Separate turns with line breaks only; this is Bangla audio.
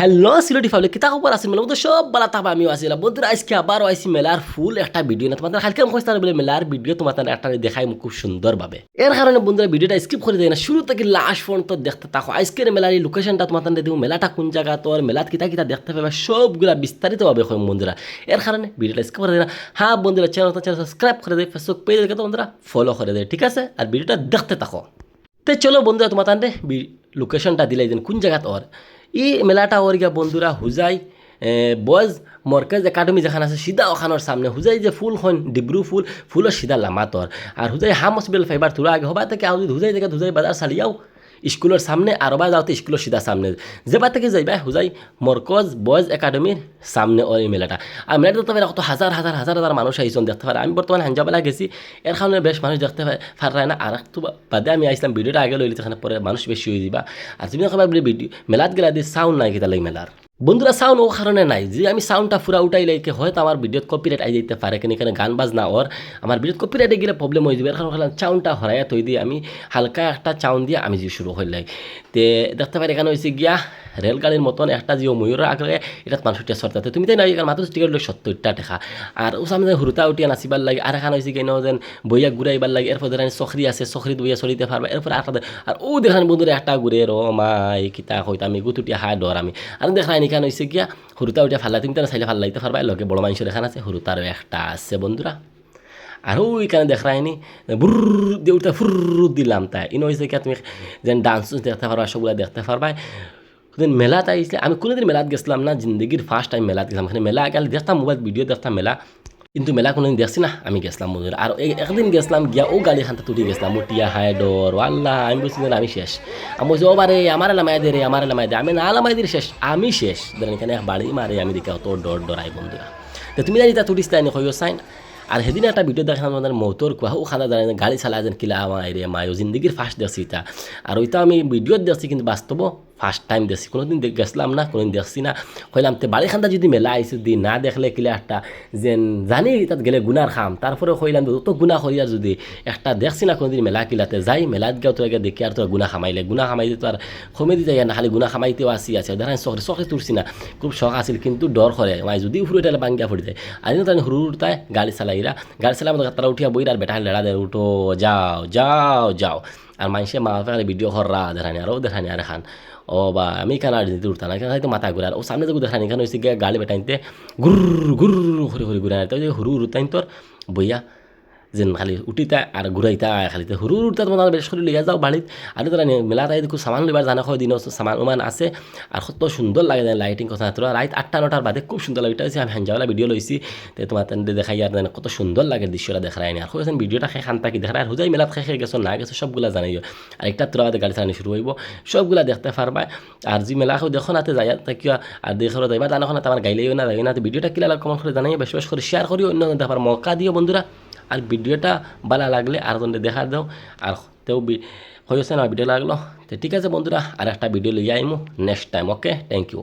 হ্যালো, সিলেটি ফাবলে কিতা খবর আছে মেলা সব বালা তাবা আমিও আসিলাম বন্ধুরা, আজকে আবারও আইসি মেলার ফুল একটা ভিডিও না তোমাদের হালকা মুখস্থ বলে মেলার ভিডিও তোমাদের একটা দেখাই খুব সুন্দরভাবে। এর কারণে বন্ধুরা, ভিডিওটা স্কিপ করে দেয় না। শুরু থেকে লাস্ট পর্যন্ত দেখতে থাকো। আজকের মেলার এই লোকেশনটা তোমাদের দেবো। মেলাটা কোন জায়গা তোর মেলাত কিতা কিতা দেখতে পাবে, সবগুলা বিস্তারিতভাবে হয় বন্ধুরা। এর কারণে ভিডিওটা স্কিপ করে দেয় না। হ্যাঁ বন্ধুরা চ্যানেল চ্যানেল সাবস্ক্রাইব করে দেয় ফেসবুক পেজে দেখে বন্ধুরা ফলো করে দেয় ঠিক আছে? আর ভিডিওটা দেখতে থাকো। তো চলো বন্ধুরা তান্ডে লোকেশনটা দিলাই দেন, কোন জায়গা ওর ই মেলাটা ওর গিয়া বন্ধুরা হুজাই বয়েজ মরকেজ একাডেমি যেখানে আছে, সিধা ওখানোর সামনে। হুজাই যে ফুল হন ডিব্রু ফুল ফুলের সিধা লামাতর আর হুজাই হাম হসপিটাল ফাইবার থোড়া আগে, হবা থেকে আউদি হুজাই থেকে, হুজাই বাজার চালিয়াও স্কুলের সামনে আর বা যাওতে স্কুলের সিধা সামনে। যেবার থেকে যাইবা হুজাই মরকজ বয়েজ একাডেমির সামনে ওই মেলাটা আর মেলাটা দেখতে পারে কত হাজার হাজার হাজার হাজার মানুষ আইসন দেখতে পারে আমি বর্তমানে হাঞ্জাবেলা গেছি। এর কারণে বেশ মানুষ দেখতে পারে না। আর একটু বাদে আমি আইসলাম ভিডিওটা আগে লইলি সেখানে পরে মানুষ বেশি হয়ে যাবা। আর তুমি ভিডিও মেলাত গেলা দিয়ে সাউন্ড নাই কিতা লাগে মেলার বন্ধুরা সাউন্ড ও কারণে নাই। যে আমি সাউন্ডটা ফুরা উঠাই লাইকে হয়তো আমার ভিডিওত কপিরাইট আই যাইতে পারে কিন্তু এখানে গান বাজনা ওর আমার ভিডিওত কপিরাইটে গেলে প্রবলেম হয়ে যাবে। কারণে সাউন্ডটা হরাইয়া তৈ দিয়ে আমি হালকা একটা চাউন দিয়ে আমি যে শুরু হইলাই তে, দেখতে পারি এখানে হয়েছে গিয়া। রেলগাড়ির মতন একটা যে ময়ূরের আগে এটা মানুষ টিয়া সরতে তুমি তাই নাই মাত্র টিকিট লোক সত্তরটা টাকা আর ও সামনে হুরুতা উঠিয়া নাচিবার লাগে আর এখানে হয়েছে কেন যেন বইয়া ঘুরাইবার লাগে এরপর ধরেন চখরি আছে চখরি বইয়া চলিতে পারবা এরপর একটা আর ও দেখান বন্ধুরা একটা ঘুরে র মাই, কিতা হইতা আমি গুতুটিয়া হায় ডর আমি। আর দেখা এখানে হয়েছে গিয়া হুরুতা উঠিয়া ফাল্লা, তুমি তারা চাইলে ফাল্লা লাইতে পারবা লগে বড় মানুষের এখানে আছে হুরুতারও একটা আছে বন্ধুরা আর ওইখানে দেখায়নি বুর দিয়ে উঠতে ফুর দিলাম তাই। ইনো হয়েছে কি, তুমি যেন ডান্স দেখতে পারবা সবগুলো দেখতে পারবা কোনদিন মেলাত আইসলে আমি কোনোদিন মেলাত গেছিলাম না, জিন্দগির ফার্স্ট টাইম মেলাত গেছিলাম। এখানে মেলা গেলে, দেখতাম মোবাইল ভিডিও দেখতাম মেলা কিন্তু মেলা কোনোদিন দেখছি না, আমি গেছিলাম বন্ধুরা আর একদিন গেছিলাম গিয়া, ও গাড়ি খানটা তুটি গেছিলাম, ও টিয়া হায় ডর আল্লাহ আমি বলছি আমি শেষ। আমি বলছি, ও বারে, আমার লামাই দে রে, আমার লামাই দে। আমি না লামাই দিয়ে শেষ। আমি শেষ। ধরেন এখানে বাড়ি মারে, আমি দেখে অত ডর ডরাই বন্ধুরা। তো তুমি জানি তা তুটিস তাই কইও সাইন। আর সেদিন একটা ভিডিও দেখালাম আমাদের মৌতর কুয়া, ও খানা দাঁড়ায় গাড়ি চালা যেন কিলা আমার রে, মায়ো, জিন্দগির ফার্স্ট দেখছি এটা আর ওইটা আমি ভিডিওত দেখছি, কিন্তু বাস্তব ফার্স্ট টাইম দেখছি, কোনোদিন গেছিলাম না, কোনোদিন দেখছি না। কইলাম, তে বাড়ি খান্তা যদি মেলা আইসি দি না দেখলে কিলা একটা যেন জানি তাত গেলে গুনার খাম। তারপরে কইলাম, তো গুণা করিয়া যদি একটা দেখছি না কোনোদিন মেলা কিলাতে, যাই মেলাত গিয়েও তো আগে দেখি, আর তোর গুণা খামাইলে। গুণা খামাইতে তো আর কমে দিতে যায় না, খালি গুণা খামাইতেও আসি আছে। দেখা চখরে চখরে তুলছি না, খুব শখ আছিল, কিন্তু ডর করে। মাই যদি উফুরে তাহলে বাঙ্গিয়া পড়ি যায়। আর তাই হুরু উঠতায় গাড়ি চালাইরা। গাড়ি চালাই তারা উঠিয়া বই আর বেটা লেড়া দেয়, উঠো, যাও যাও যাও। আর মানুষে মা বাপে ভিডিও হররা দেখানি আরও দেখানি আর খান ও বা আমি কেন আর দিতে উঠতাম না কেন হয়তো মাথা ঘুরার ও সামনে তো দেখানি কেন গিয়ে গাড়ি বেটাইতে গুর গুর ঘুরে ঘুরে ঘুরে তো হুরু উঠতাইন তোর বইয়া যেন খালি উঠিতা আর ঘুরাইতা খালি হুরু উঠতা তোমার বেশ করে লিয়া যাও বাড়িত আর তোরা মেলা তাই দেখো সামান লইবার জানা হয় দিন সামান উমান আছে। আর কত সুন্দর লাগে লাইটিং কথা তোরা রাত আটটা নটার বাদে খুব সুন্দর লাগে। এটা আমি হ্যাঞ্জাওয়ালা ভিডিও লইছি তো তোমার দেখাই আর কত সুন্দর লাগে দৃশ্যটা দেখায় আর হয়েছেন ভিডিওটা খাই খান পাকি দেখায় আর হুজাই মেলাত খাই গেছো না গেছো সবগুলা জানাইও আর একটা তোরা গাড়ি চালানি শুরু হইব সবগুলা দেখতে পারবা আর যে মেলা দেখো নাতে যাই তাকিয়া আর দেখো যাইবা জানা না আমার গাইলেও না যাই না ভিডিওটা কিলা কমেন্ট করে জানাই বেশ বেশ করে শেয়ার করিও অন্য দেখার মৌকা দিও বন্ধুরা। আর ভিডিওটা ভালো লাগলে আর জনকে দেখা দাও। আর তেও হয়েছে না, ভিডিও লাগল। তো ঠিক আছে বন্ধুরা, আর একটা ভিডিও লিয়ে আইমু next time okay thank you